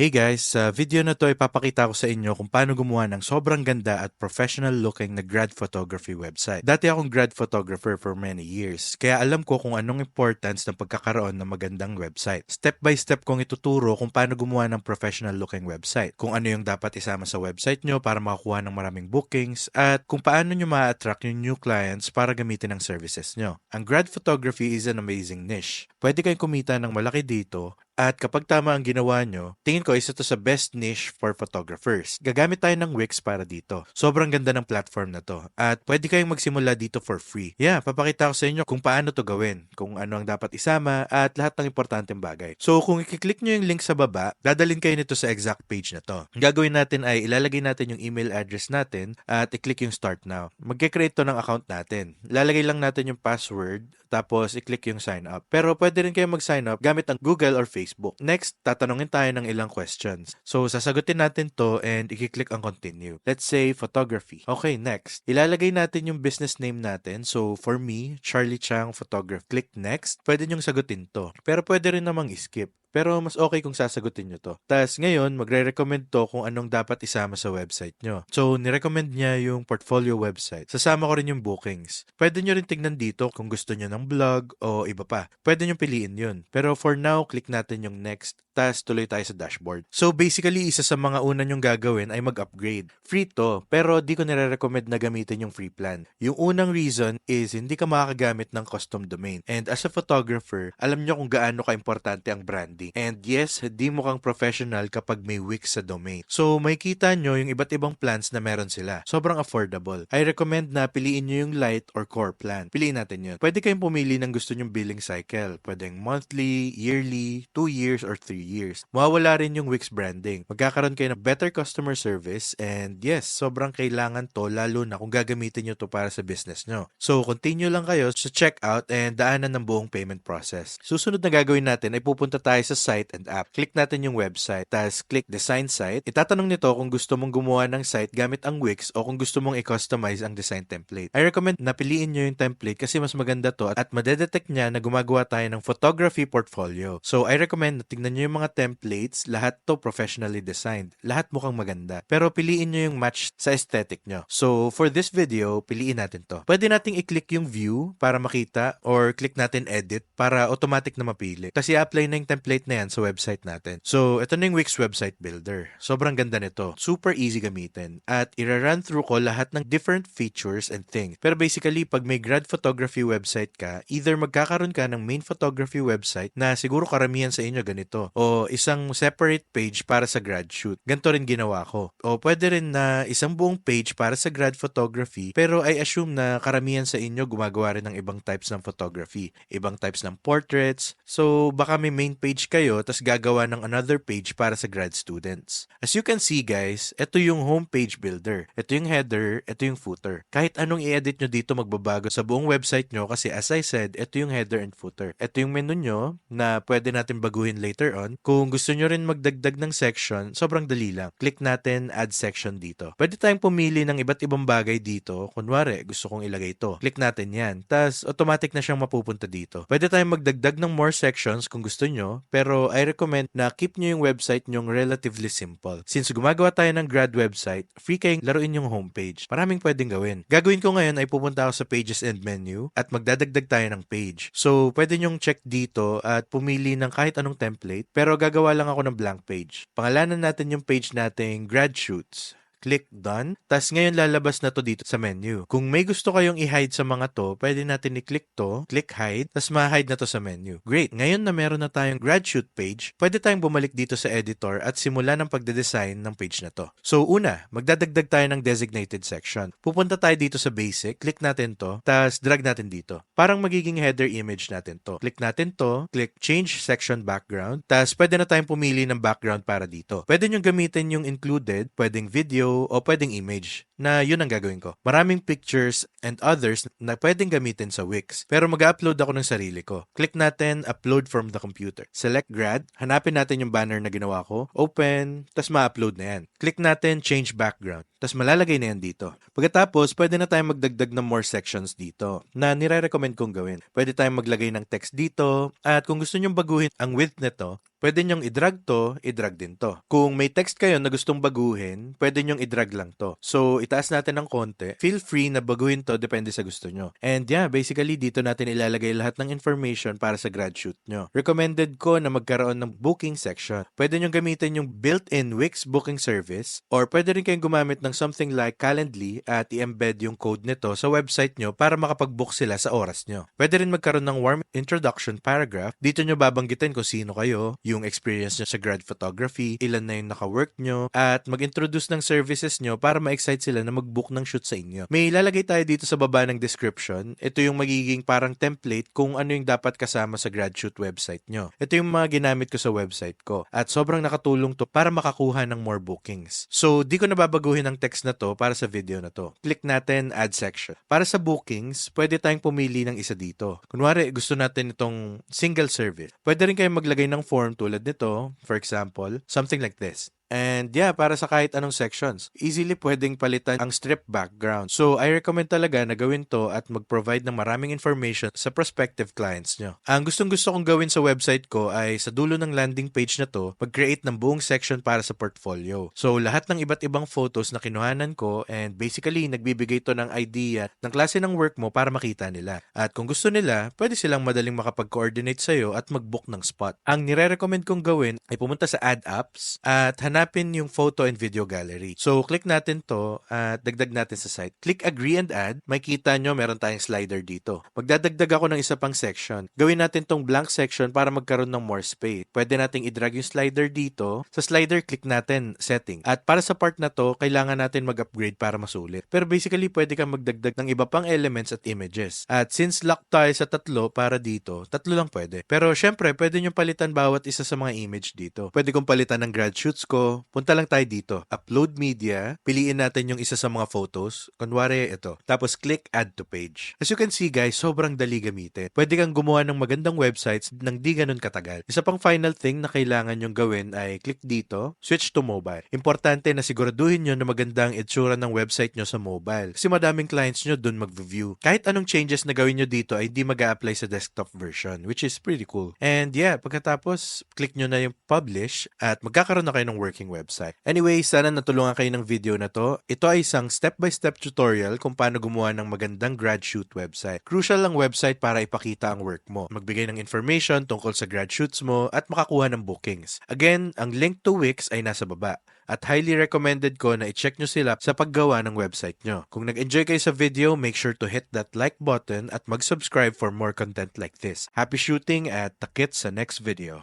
Hey guys, sa video na to ipapakita ko sa inyo kung paano gumawa ng sobrang ganda at professional looking na grad photography website. Dati akong grad photographer for many years, kaya alam ko kung anong importance ng pagkakaroon ng magandang website. Step by step kong ituturo kung paano gumawa ng professional looking website, kung ano yung dapat isama sa website nyo para makakuha ng maraming bookings, at kung paano nyo ma-attract yung new clients para gamitin ang services nyo. Ang grad photography is an amazing niche. Pwede kayong kumita ng malaki dito at kapag tama ang ginawa nyo, tingin ko isa to sa best niche for photographers. Gagamit tayo ng Wix para dito. Sobrang ganda ng platform na to. At pwede kayong magsimula dito for free. Yeah, papakita ko sa inyo kung paano to gawin, kung ano ang dapat isama, at lahat ng importanteng bagay. So kung i-click nyo yung link sa baba, dadalhin kayo nito sa exact page na to. Ang gagawin natin ay ilalagay natin yung email address natin at i-click yung start now. Magke-create to ng account natin. Ilalagay lang natin yung password, tapos i-click yung sign up. Pero pwede rin kayo mag-sign up gamit ang Google or Facebook. Next, tatanungin tayo ng ilang questions. So, sasagutin natin to and i-click ang continue. Let's say photography. Okay, next. Ilalagay natin yung business name natin. So, for me, Charlie Chang Photography. Click next. Pwede nyong sagutin to. Pero pwede rin namang skip. Pero mas okay kung sasagutin nyo to. Tapos ngayon, magre-recommend to kung anong dapat isama sa website nyo. So, nirecommend niya yung portfolio website. Sasama ko rin yung bookings. Pwede nyo rin tignan dito kung gusto nyo ng blog o iba pa. Pwede nyo piliin yun. Pero for now, click natin yung next. Tapos tuloy tayo sa dashboard. So basically, isa sa mga una nyong gagawin ay mag-upgrade. Free to, pero di ko nire-recommend na gamitin yung free plan. Yung unang reason is hindi ka makakagamit ng custom domain. And as a photographer, alam nyo kung gaano ka-importante ang branding. And yes, di mo kang professional kapag may Wix sa domain. So makikita nyo yung iba't ibang plans na meron sila. Sobrang affordable. I recommend na piliin nyo yung light or core plan. Piliin natin yun. Pwede kayong pumili ng gusto nyong billing cycle. Pwedeng monthly, yearly, 2 years, or 3 years. Mawawala rin yung Wix branding. Magkakaroon kayo ng better customer service and yes, sobrang kailangan to lalo na kung gagamitin nyo to para sa business nyo. So, continue lang kayo sa checkout and daanan ng buong payment process. Susunod na gagawin natin ay pupunta tayo sa site and app. Click natin yung website, tapos click design site. Itatanong nito kung gusto mong gumawa ng site gamit ang Wix o kung gusto mong i-customize ang design template. I recommend na piliin nyo yung template kasi mas maganda to at madedetect niya na gumagawa tayo ng photography portfolio. So, I recommend na tingnan nyo yung mga templates, lahat to professionally designed. Lahat mukhang maganda. Pero piliin nyo yung match sa aesthetic nyo. So, for this video, piliin natin to. Pwede nating i-click yung view para makita or click natin edit para automatic na mapili. Kasi apply na yung template na yan sa website natin. So, ito na yung Wix website builder. Sobrang ganda nito. Super easy gamitin. At ira-run through ko lahat ng different features and things. Pero basically, pag may grad photography website ka, either magkakaroon ka ng main photography website na siguro karamihan sa inyo ganito. Isang separate page para sa grad shoot. Ganito rin ginawa ko. O pwede rin na isang buong page para sa grad photography pero I assume na karamihan sa inyo gumagawa rin ng ibang types ng photography. Ibang types ng portraits. So baka may main page kayo tas gagawa ng another page para sa grad students. As you can see guys, ito yung homepage builder. Ito yung header, ito yung footer. Kahit anong i-edit nyo dito magbabago sa buong website nyo kasi as I said, ito yung header and footer. Ito yung menu nyo na pwede natin baguhin later on. Kung gusto nyo rin magdagdag ng section, sobrang dali lang. Click natin add section dito. Pwede tayong pumili ng iba't ibang bagay dito. Kunwari, gusto kong ilagay ito. Click natin yan. Tapos, automatic na siyang mapupunta dito. Pwede tayong magdagdag ng more sections kung gusto nyo. Pero, I recommend na keep nyo yung website nyong relatively simple. Since gumagawa tayo ng grad website, free kayong laruin yung homepage. Maraming pwedeng gawin. Gagawin ko ngayon ay pupunta ako sa pages and menu at magdadagdag tayo ng page. So, pwede nyong check dito at pumili ng kahit anong template. Pero gagawa lang ako ng blank page. Pangalanan natin yung page nating grad shoots click done. Tapos ngayon lalabas na to dito sa menu. Kung may gusto kayong i-hide sa mga to, pwede natin i-click to, click hide, tapos ma-hide na to sa menu. Great! Ngayon na meron na tayong grad shoot page, pwede tayong bumalik dito sa editor at simula ng pagde-design ng page na to. So una, magdadagdag tayo ng designated section. Pupunta tayo dito sa basic, click natin to, tapos drag natin dito. Parang magiging header image natin to. Click natin to, click change section background, tapos pwede na tayong pumili ng background para dito. Pwede nyo gamitin yung included, pwedeng video, o pwedeng image na yun ang gagawin ko. Maraming pictures and others na pwedeng gamitin sa Wix. Pero mag-upload ako ng sarili ko. Click natin upload from the computer. Select grad. Hanapin natin yung banner na ginawa ko. Open. Tapos ma-upload na yan. Click natin change background. Tapos malalagay na yan dito. Pagkatapos, pwede na tayong magdagdag ng more sections dito na nire-recommend kong gawin. Pwede tayong maglagay ng text dito at kung gusto nyong baguhin ang width nito, pwede nyong i-drag to, i-drag din to. Kung may text kayo na gustong baguhin, pwede nyong i-drag lang to. So, itaas natin ng konti. Feel free na baguhin to, depende sa gusto nyo. And yeah, basically, dito natin ilalagay lahat ng information para sa grad shoot nyo. Recommended ko na magkaroon ng booking section. Pwede nyong gamitin yung built-in Wix booking service or pwede rin kayong gumamit ng something like Calendly at i-embed yung code nito sa website nyo para makapag-book sila sa oras nyo. Pwede rin magkaroon ng warm introduction paragraph. Dito nyo babanggitin kung sino kayo, yung experience nyo sa grad photography, ilan na yung naka-work nyo, at mag-introduce ng services nyo para ma-excite sila na mag-book ng shoot sa inyo. May ilalagay tayo dito sa baba ng description. Ito yung magiging parang template kung ano yung dapat kasama sa grad shoot website nyo. Ito yung mga ginamit ko sa website ko. At sobrang nakatulong to para makakuha ng more bookings. So, di ko nababaguhin ang text na to para sa video na to. Click natin add section. Para sa bookings, pwede tayong pumili ng isa dito. Kunwari, gusto natin itong single service. Pwede rin kayong maglagay ng form tulad nito. For example, something like this. And yeah, para sa kahit anong sections, easily pwedeng palitan ang strip background. So, I recommend talaga na gawin to at mag-provide ng maraming information sa prospective clients nyo. Ang gustong gusto kong gawin sa website ko ay sa dulo ng landing page na to, mag-create ng buong section para sa portfolio. So, lahat ng iba't ibang photos na kinuhanan ko and basically, nagbibigay to ng idea ng klase ng work mo para makita nila. At kung gusto nila, pwede silang madaling makapag-coordinate sa'yo at mag-book ng spot. Ang nire-recommend kong gawin ay pumunta sa ad apps at hanapin yung photo and video gallery. So, click natin to at dagdag natin sa site. Click agree and add. May kita nyo, meron tayong slider dito. Magdadagdag ako ng isa pang section. Gawin natin tong blank section para magkaroon ng more space. Pwede nating i-drag yung slider dito. Sa slider, click natin setting. At para sa part na to, kailangan natin mag-upgrade para masulit. Pero basically, pwede kang magdagdag ng iba pang elements at images. At since lock tayo sa tatlo para dito, tatlo lang pwede. Pero syempre, pwede nyo palitan bawat isa sa mga image dito. Pwede kong palitan ng grad shoots ko. Punta lang tayo dito. Upload media. Piliin natin yung isa sa mga photos. Kunwari, ito. Tapos click add to page. As you can see guys, sobrang dali gamitin. Pwede kang gumawa ng magandang websites nang di ganun katagal. Isa pang final thing na kailangan yung gawin ay click dito, switch to mobile. Importante na siguraduhin nyo na maganda ang itsura ng website nyo sa mobile. Kasi madaming clients nyo dun mag-view. Kahit anong changes na gawin nyo dito ay di mag apply sa desktop version, which is pretty cool. And yeah, pagkatapos, click nyo na yung publish at magkakaroon na kayo ng working website. Anyway, sana natulungan kayo ng video na to. Ito ay isang step-by-step tutorial kung paano gumawa ng magandang grad shoot website. Crucial ang website para ipakita ang work mo. Magbigay ng information tungkol sa grad shoots mo at makakuha ng bookings. Again, ang link to Wix ay nasa baba at highly recommended ko na i-check nyo sila sa paggawa ng website nyo. Kung nag-enjoy kayo sa video, make sure to hit that like button at mag-subscribe for more content like this. Happy shooting at takit sa next video.